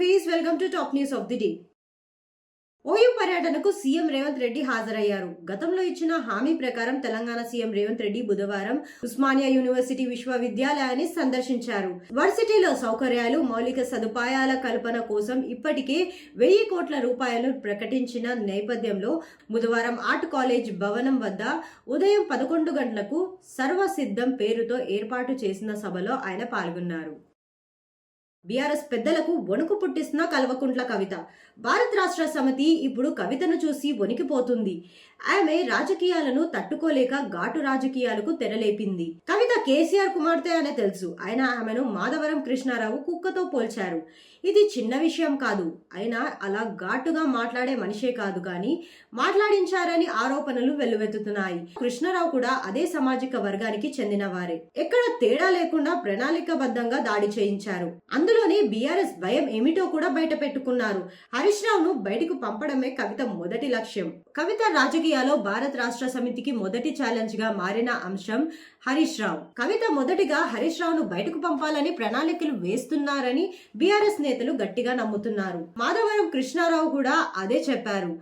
Fees welcome to top news of the day OU పర్యటనకు CM Revanth Reddy హాజరయ్యారు. గతంలో ఇచ్చిన హామీ ప్రకారం తెలంగాణ సీఎం రేవంత్ రెడ్డి బుధవారం ఉస్మానియా యూనివర్సిటీ విశ్వవిద్యాలయాన్ని సందర్శించారు. వర్సిటీలో సౌకర్యాలు మౌలిక సదుపాయాల కల్పన కోసం ఇప్పటికే వెయ్యి కోట్ల రూపాయలు ప్రకటించిన నేపథ్యంలో బుధవారం ఆర్ట్ కాలేజ్ భవనం వద్ద ఉదయం పదకొండు గంటలకు సర్వసిద్ధం పేరుతో ఏర్పాటు చేసిన సభలో ఆయన పాల్గొన్నారు. బీఆర్ఎస్ పెద్దలకు వణుకు పుట్టిస్తున్న కల్వకుంట్ల కవిత. భారత్ రాష్ట్ర సమితి ఇప్పుడు కవితను చూసి వణికిపోతుంది. ఆమె రాజకీయాలను తట్టుకోలేక ఘాటు రాజకీయాలకు తెరలేపింది. కవిత కేసీఆర్ కుమార్తె అనే తెలుసు. ఆయన ఆమెను మాధవరం కృష్ణారావు కుక్కతో పోల్చారు. ఇది చిన్న విషయం కాదు. అయినా అలా ఘాటుగా మాట్లాడే మనిషే కాదు కానీ మాట్లాడించారని ఆరోపణలు వెల్లువెత్తుతున్నాయి. కృష్ణారావు కూడా అదే సామాజిక వర్గానికి చెందినవారే. ఎక్కడ తేడా లేకుండా ప్రణాళికబద్ధంగా దాడి చేయించారు. అందులోనే బీఆర్ఎస్ భయం ఏమిటో కూడా బయట పెట్టుకున్నారు. హరీష్ రావును బయటకు పంపడమే కవిత మొదటి లక్ష్యం. కవిత రాజకీయాల్లో భారత రాష్ట్ర సమితికి మొదటి ఛాలెంజ్గా మారిన అంశం హరీష్ రావు. కవిత మొదటిగా హరీష్ రావును బయటకు పంపాలని ప్రణాళికలు వేస్తున్నారని బీఆర్ఎస్ నేతలు గట్టిగా నమ్ముతున్నారు. మాధవరం కృష్ణారావు కూడా అదే చెప్పారు.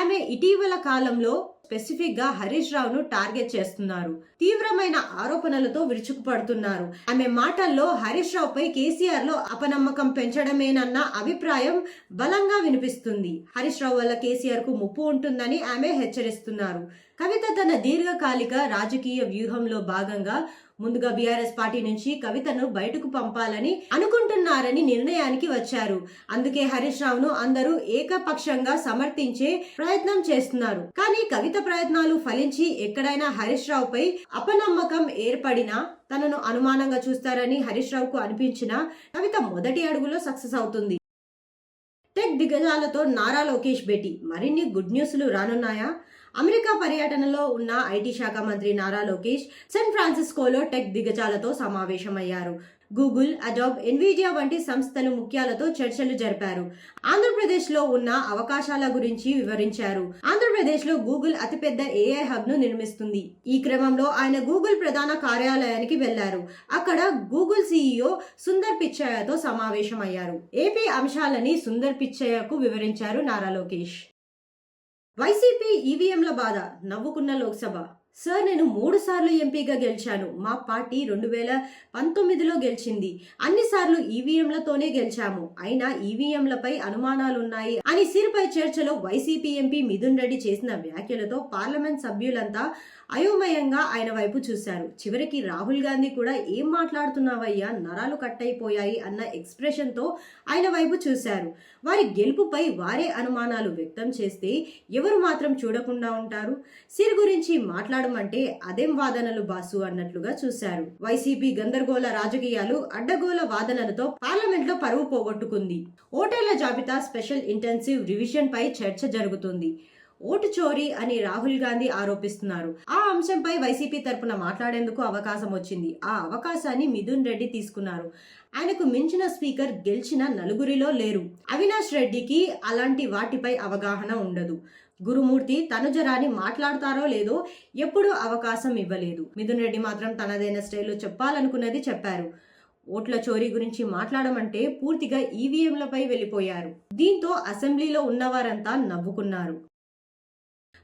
ఆమె ఇటీవల కాలంలో స్పెసిఫిక్గా హరీష్ రావును టార్గెట్ చేస్తున్నారు. తీవ్రమైన ఆరోపణలతో విరుచుకుపడుతున్నారు. ఆమె మాటల్లో హరీష్ రావుపై కేసీఆర్లో అపనమ్మకం పెంచడమేనన్న అభిప్రాయం బలంగా వినిపిస్తుంది. హరీష్ రావు వల్ల కేసీఆర్కు ముప్పు ఉంటుందని ఆమె హెచ్చరిస్తున్నారు. కవిత తన దీర్ఘకాలిక రాజకీయ వ్యూహంలో భాగంగా ముందుగా బీఆర్ఎస్ పార్టీ నుంచి కవితను బయటకు పంపాలని అనుకుంటున్నారని నిర్ణయానికి వచ్చారు. అందుకే హరీష్ రావును అందరూ ఏకపక్షంగా సమర్థించే ప్రయత్నం చేస్తున్నారు. కానీ కవిత ప్రయత్నాలు ఫలించి ఎక్కడైనా హరీష్ రావుపై అపనమ్మకం ఏర్పడినా తనను అనుమానంగా చూస్తారని హరీష్ రావుకు అనిపించిన కవిత మొదటి అడుగులో సక్సెస్ అవుతుంది. టెక్ దిగ్గజాలతో నారా లోకేష్ భేటీ. మరిన్ని గుడ్ న్యూస్లు రానున్నాయా? అమెరికా పర్యటనలో ఉన్న ఐటీ శాఖ మంత్రి నారా లోకేష్ శాన్ ఫ్రాన్సిస్కోలో టెక్ దిగ్గజాలతో సమావేశమయ్యారు. గూగుల్ అడాబ్ ఎన్విడియా వంటి సంస్థలు ముఖ్యాలతో చర్చలు జరిపారు. ఆంధ్రప్రదేశ్లో ఉన్న అవకాశాల గురించి వివరించారు. ఆంధ్రప్రదేశ్లో గూగుల్ అతిపెద్ద ఏఐ హబ్ను నిర్మిస్తుంది. ఈ క్రమంలో ఆయన గూగుల్ ప్రధాన కార్యాలయానికి వెళ్ళారు. అక్కడ గూగుల్ సీఈఓ సుందర్ పిచ్చయ్యతో సమావేశమయ్యారు. ఏపీ అంశాలని సుందర్ పిచ్చయ్యకు వివరించారు నారా లోకేష్. వైసీపీ ఈవీఎంల బాధ నవ్వుకున్న లోక్సభ. సార్ నేను మూడు సార్లు ఎంపీగా గెలిచాను. మా పార్టీ రెండు వేల పంతొమ్మిదిలో గెలిచింది. అన్నిసార్లు ఈవీఎంలతోనే గెలిచాము. అయినా ఈవీఎంలపై అనుమానాలున్నాయి అని సిరిపై చర్చలో వైసీపీ ఎంపీ మిథున్ రెడ్డి చేసిన వ్యాఖ్యలతో పార్లమెంట్ సభ్యులంతా అయోమయంగా ఆయన వైపు చూశారు. చివరికి రాహుల్ గాంధీ కూడా ఏం మాట్లాడుతున్నావయ్యా? నరాలు కట్టయిపోయాయి అన్న ఎక్స్ప్రెషన్తో ఆయన వైపు చూశారు. వారి గెలుపుపై వారే అనుమానాలు వ్యక్తం చేస్తే ఎవరు మాత్రం చూడకుండా ఉంటారు? సిర్ గురించి మాట్లాడమంటే అదేం వాదనలు బాసు అన్నట్లుగా చూశారు. వైసీపీ గందరగోళ రాజకీయాలు అడ్డగోల వాదనలతో పార్లమెంట్లో పరువు పోగొట్టుకుంది. ఓటర్ల జాబితా స్పెషల్ ఇంటెన్సివ్ రివిజన్ పై చర్చ జరుగుతుంది. ఓటు చోరీ అని రాహుల్ గాంధీ ఆరోపిస్తున్నారు. ఆ అంశంపై వైసీపీ తరపున మాట్లాడేందుకు అవకాశం వచ్చింది. ఆ అవకాశాన్ని మిథున్ రెడ్డి తీసుకున్నారు. ఆయనకు మించిన స్పీకర్ గెలిచిన నలుగురిలో లేరు. అవినాష్ రెడ్డికి అలాంటి వాటిపై అవగాహన ఉండదు. గురుమూర్తి తనుజరాని మాట్లాడతారో లేదో ఎప్పుడూ అవకాశం ఇవ్వలేదు. మిథున్ రెడ్డి మాత్రం తనదైన స్టైల్లో చెప్పాలనుకున్నది చెప్పారు. ఓట్ల చోరీ గురించి మాట్లాడమంటే పూర్తిగా ఈవీఎంలపై వెళ్ళిపోయారు. దీంతో అసెంబ్లీలో ఉన్నవారంతా నవ్వుకున్నారు.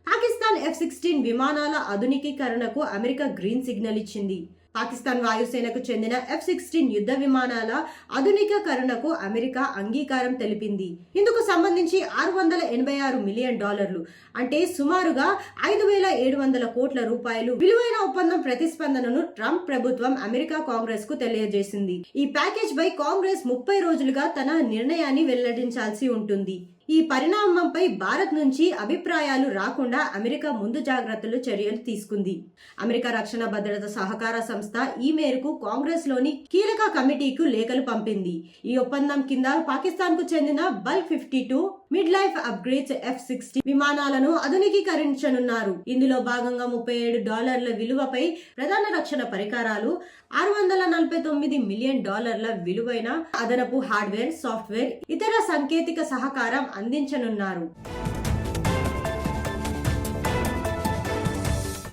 పాకిస్తాన్ ఎఫ్ సిక్స్టీన్ విమానాల ఆధునికీకరణకు అమెరికా గ్రీన్ సిగ్నల్ ఇచ్చింది. పాకిస్తాన్ వాయుసేనకు చెందిన ఎఫ్ సిక్స్టీన్ యుద్ధ విమానాల ఆధునికీకరణకు అమెరికా అంగీకారం తెలిపింది. ఇందుకు సంబంధించి ఆరు వందల ఎనభై ఆరు మిలియన్ డాలర్లు అంటే సుమారుగా ఐదు వేల ఏడు వందల కోట్ల రూపాయలు విలువైన ఒప్పందం ప్రతిస్పందనను ట్రంప్ ప్రభుత్వం అమెరికా కాంగ్రెస్కు తెలియజేసింది. ఈ ప్యాకేజ్ పై కాంగ్రెస్ ముప్పై రోజులుగా తన నిర్ణయాన్ని వెల్లడించాల్సి ఉంటుంది. ఈ పరిణామంపై భారత్ నుంచి అభిప్రాయాలు రాకుండా అమెరికా ముందు జాగ్రత్తలు చర్యలు తీసుకుంది. అమెరికా రక్షణ భద్రత సహకార సంస్థ ఈ మేరకు కాంగ్రెస్లోని కీలక కమిటీకు లేఖలు పంపింది. ఈ ఒప్పందం కింద పాకిస్తాన్కు చెందిన బల్ fifty two mid life upgrades F sixty విమానాలను ఆధునికీకరించనున్నారు. ఇందులో భాగంగా ముప్పై ఏడు డాలర్ల విలువపై ప్రధాన రక్షణ పరికరాలు ఆరు వందల నలభై తొమ్మిది మిలియన్ డాలర్ల విలువైన అదనపు హార్డ్వేర్ సాఫ్ట్వేర్ ఇతర సాంకేతిక సహకారం అందించనున్నారు.